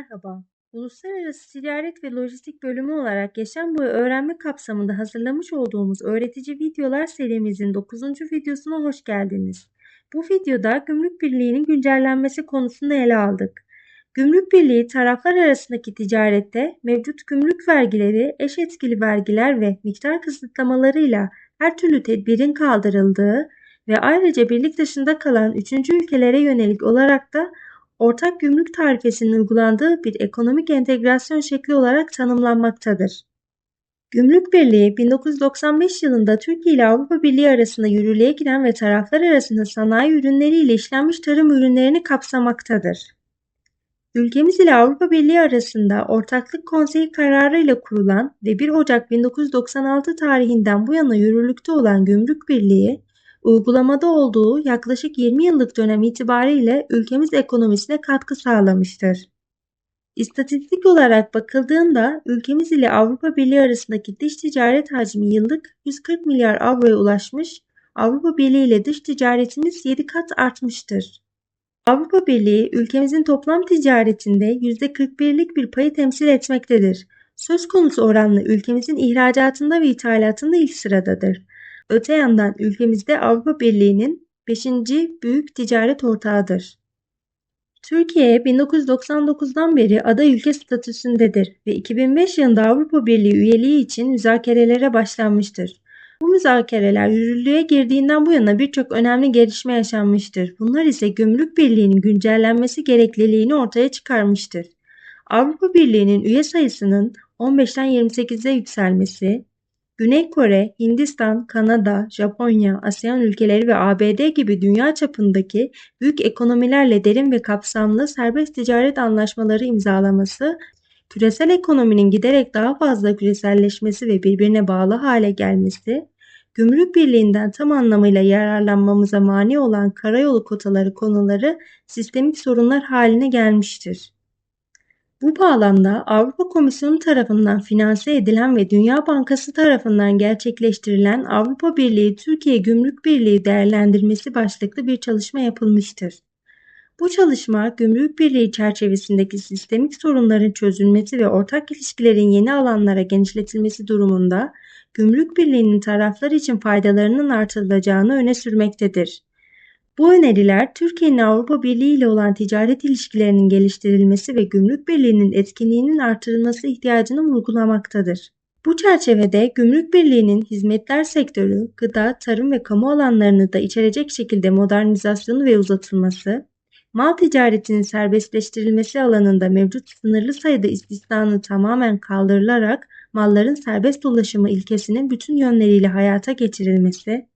Merhaba, Uluslararası Ticaret ve Lojistik Bölümü olarak yaşam boyu öğrenme kapsamında hazırlamış olduğumuz öğretici videolar serimizin 9. videosuna hoş geldiniz. Bu videoda Gümrük Birliği'nin güncellenmesi konusunu ele aldık. Gümrük Birliği taraflar arasındaki ticarette mevcut gümrük vergileri, eş etkili vergiler ve miktar kısıtlamalarıyla her türlü tedbirin kaldırıldığı ve ayrıca birlik dışında kalan üçüncü ülkelere yönelik olarak da ortak gümrük tarifesinin uygulandığı bir ekonomik entegrasyon şekli olarak tanımlanmaktadır. Gümrük Birliği 1995 yılında Türkiye ile Avrupa Birliği arasında yürürlüğe giren ve taraflar arasında sanayi ürünleri ile işlenmiş tarım ürünlerini kapsamaktadır. Ülkemiz ile Avrupa Birliği arasında Ortaklık Konseyi kararıyla kurulan ve 1 Ocak 1996 tarihinden bu yana yürürlükte olan Gümrük Birliği, uygulamada olduğu yaklaşık 20 yıllık dönem itibariyle ülkemiz ekonomisine katkı sağlamıştır. İstatistik olarak bakıldığında ülkemiz ile Avrupa Birliği arasındaki dış ticaret hacmi yıllık 140 milyar avroya ulaşmış, Avrupa Birliği ile dış ticaretimiz 7 kat artmıştır. Avrupa Birliği ülkemizin toplam ticaretinde %41'lik bir payı temsil etmektedir. Söz konusu oranla ülkemizin ihracatında ve ithalatında ilk sıradadır. Öte yandan ülkemizde Avrupa Birliği'nin 5. büyük ticaret ortağıdır. Türkiye 1999'dan beri aday ülke statüsündedir ve 2005 yılında Avrupa Birliği üyeliği için müzakerelere başlanmıştır. Bu müzakereler yürürlüğe girdiğinden bu yana birçok önemli gelişme yaşanmıştır. Bunlar ise Gümrük Birliği'nin güncellenmesi gerekliliğini ortaya çıkarmıştır. Avrupa Birliği'nin üye sayısının 15'ten 28'e yükselmesi, Güney Kore, Hindistan, Kanada, Japonya, ASEAN ülkeleri ve ABD gibi dünya çapındaki büyük ekonomilerle derin ve kapsamlı serbest ticaret anlaşmaları imzalaması, küresel ekonominin giderek daha fazla küreselleşmesi ve birbirine bağlı hale gelmesi, Gümrük Birliği'nden tam anlamıyla yararlanmamıza mani olan karayolu kotaları konuları sistemik sorunlar haline gelmiştir. Bu bağlamda Avrupa Komisyonu tarafından finanse edilen ve Dünya Bankası tarafından gerçekleştirilen Avrupa Birliği Türkiye Gümrük Birliği değerlendirmesi başlıklı bir çalışma yapılmıştır. Bu çalışma Gümrük Birliği çerçevesindeki sistemik sorunların çözülmesi ve ortak ilişkilerin yeni alanlara genişletilmesi durumunda Gümrük Birliği'nin taraflar için faydalarının artırılacağını öne sürmektedir. Bu öneriler Türkiye'nin Avrupa Birliği ile olan ticaret ilişkilerinin geliştirilmesi ve Gümrük Birliği'nin etkinliğinin artırılması ihtiyacını vurgulamaktadır. Bu çerçevede Gümrük Birliği'nin hizmetler sektörü, gıda, tarım ve kamu alanlarını da içerecek şekilde modernizasyonu ve uzatılması, mal ticaretinin serbestleştirilmesi alanında mevcut sınırlı sayıda istisnanın tamamen kaldırılarak malların serbest dolaşımı ilkesinin bütün yönleriyle hayata geçirilmesi,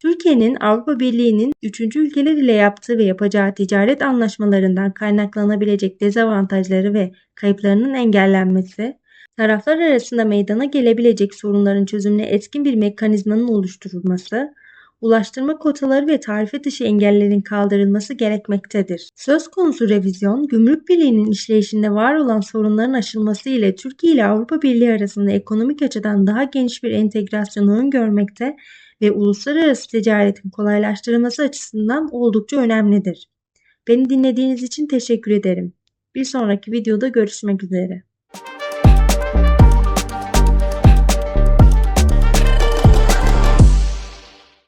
Türkiye'nin Avrupa Birliği'nin üçüncü ülkeler ile yaptığı ve yapacağı ticaret anlaşmalarından kaynaklanabilecek dezavantajları ve kayıplarının engellenmesi, taraflar arasında meydana gelebilecek sorunların çözümüne etkin bir mekanizmanın oluşturulması, ulaştırma kotaları ve tarife dışı engellerin kaldırılması gerekmektedir. Söz konusu revizyon, Gümrük Birliği'nin işleyişinde var olan sorunların aşılması ile Türkiye ile Avrupa Birliği arasında ekonomik açıdan daha geniş bir entegrasyonu öngörmekte ve uluslararası ticaretin kolaylaştırılması açısından oldukça önemlidir. Beni dinlediğiniz için teşekkür ederim. Bir sonraki videoda görüşmek üzere.